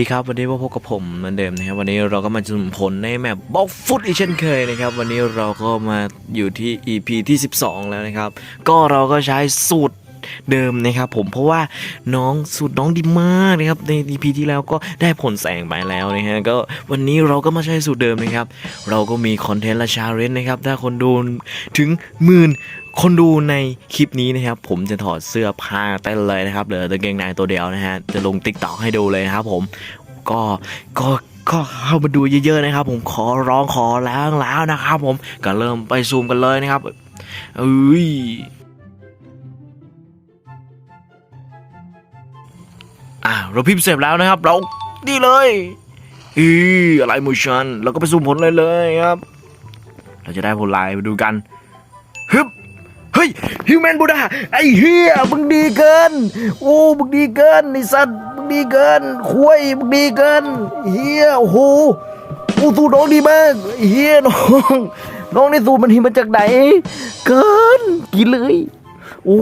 สวัสดีครับวันนี้มาพบกับผมเหมือนเดิมนะครับวันนี้เราก็มาจุ่มผลในแมปบล็อกฟุตอีกเช่นเคยนะครับวันนี้เราก็มาอยู่ที่ EP ที่ 12 แล้วนะครับ ก็เราก็ใช้สูตรเดิมนะครับผมเพราะว่าน้องสูตรน้องดีมากนะครับใน EP ที่แล้วก็ได้ผลแสงไปแล้วนะฮะก็วันนี้เราก็มาใช้สูตรเดิมนะครับ เราก็มีคอนเทนต์และชาเลนจ์นะครับถ้าคนดูถึงหมื่น คนดูในคลิปนี้นะครับ ผมจะถอดเสื้อผ้าเต้นเลยนะครับเหลือแต่เกงในตัวเดียวนะฮะจะลงติ๊กต็อกให้ดูเลยนะครับผมก็ก็ก็เข้ามาดูเยอะๆนะครับ ผมขอร้องขอแล้งแล้วนะครับ ผมก็เริ่มไปซูมกันเลยนะครับเอ้ยอะเราพิมพ์เสร็จแล้วนะครับ เราดีเลยอีออะไรมูชันเราก็ไปซูมผลเลยเลยครับ เราจะได้ผลลายไปดูกันฮึบ ฮ้ยฮิวแมนบูดาไอ้เฮียมึงดีเกิน โอ้มึงดีเกินไอ้สัตว์มึงดีเกินคุยมึงดีเกินเฮียโอ้โหอ้สูน้องดีมากเฮียน้องน้องในสูตรมันหิมมาจากไหน เกินกินเลย โอ้